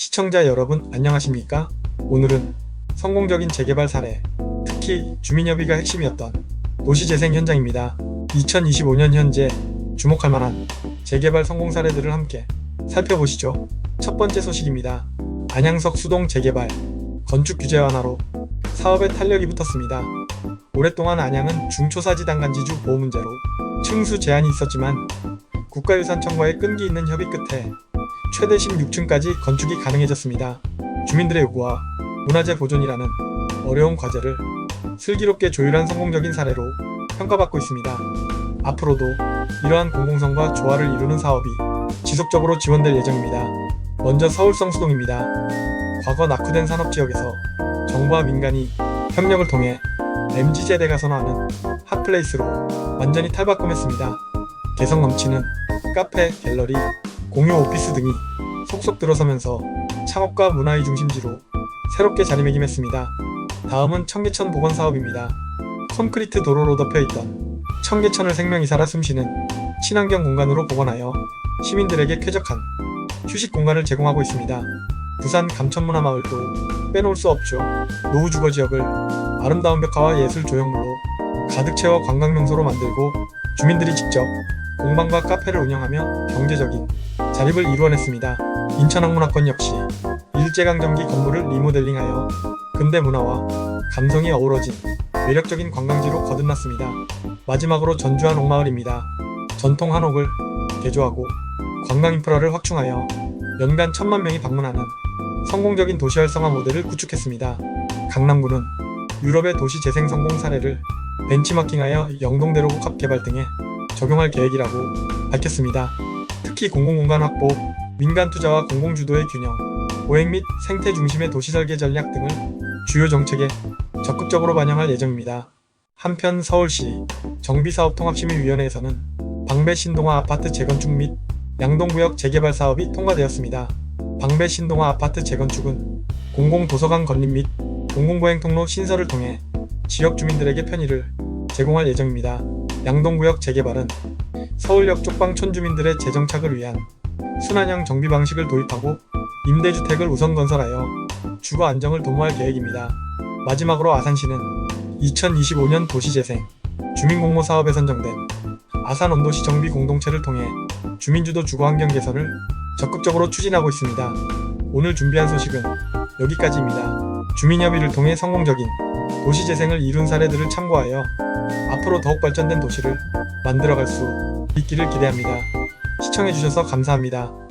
시청자 여러분 안녕하십니까? 오늘은 성공적인 재개발 사례, 특히 주민협의가 핵심이었던 도시재생 현장입니다. 2025년 현재 주목할 만한 재개발 성공 사례들을 함께 살펴보시죠. 첫 번째 소식입니다. 안양석 수동 재개발 건축 규제 완화로 사업에 탄력이 붙었습니다. 오랫동안 안양은 중초사지 단간지주 보호 문제로 층수 제한이 있었지만 국가유산 청과의 끈기 있는 협의 끝에 최대 16층까지 건축이 가능해졌습니다. 주민들의 요구와 문화재 보존이라는 어려운 과제를 슬기롭게 조율한 성공적인 사례로 평가받고 있습니다. 앞으로도 이러한 공공성과 조화를 이루는 사업이 지속적으로 지원될 예정입니다. 먼저 서울 성 수동입니다. 과거 낙후된 산업지역에서 정부와 민간이 협력을 통해 MZ세대가 선호하는 핫플레이스로 완전히 탈바꿈했습니다. 개성 넘치는 카페, 갤러리, 공유 오피스 등이 속속 들어서면서 창업과 문화의 중심지로 새롭게 자리매김했습니다. 다음은 청계천 복원 사업입니다. 콘크리트 도로로 덮여 있던 청계천을 생명이 살아 숨쉬는 친환경 공간으로 복원하여 시민들에게 쾌적한 휴식 공간을 제공하고 있습니다. 부산 감천문화 마을도 빼놓을 수 없죠. 노후 주거 지역을 아름다운 벽화와 예술 조형물로 가득 채워 관광 명소로 만들고 주민들이 직접 공방과 카페를 운영하며 경제적인 자립을 이루어냈습니다. 인천학문학관 역시 일제강점기 건물을 리모델링하여 근대 문화와 감성이 어우러진 매력적인 관광지로 거듭났습니다. 마지막으로 전주 한옥마을입니다. 전통 한옥을 개조하고 관광 인프라를 확충하여 연간 천만 명이 방문하는 성공적인 도시 활성화 모델을 구축했습니다. 강남구는 유럽의 도시 재생 성공 사례를 벤치마킹하여 영동대로국 합 개발 등에 적용할 계획이라고 밝혔습니다. 특히 공공공간 확보, 민간 투자와 공공주도의 균형, 보행 및 생태 중심의 도시 설계 전략 등을 주요 정책에 적극적으로 반영할 예정입니다. 한편 서울시 정비사업통합심의위원회에서는 방배 신동아 아파트 재건축 및 양동구역 재개발 사업이 통과되었습니다. 방배 신동아 아파트 재건축은 공공도서관 건립 및 공공보행 통로 신설을 통해 지역 주민들에게 편의를 제공할 예정입니다. 양동구역 재개발은 서울역 쪽방 촌 주민들의 재정착을 위한 순환형 정비 방식을 도입하고 임대주택을 우선 건설하여 주거 안정을 도모할 계획입니다. 마지막으로 아산시는 2025년 도시재생 주민공모 사업에 선정된 아산 원도시 정비 공동체를 통해 주민주도 주거 환경 개선을 적극적으로 추진하고 있습니다. 오늘 준비한 소식은 여기까지입니다. 주민협의를 통해 성공적인 도시 재생을 이룬 사례들을 참고하여 앞으로 더욱 발전된 도시를 만들어갈 수 있기를 기대합니다. 시청해주셔서 감사합니다.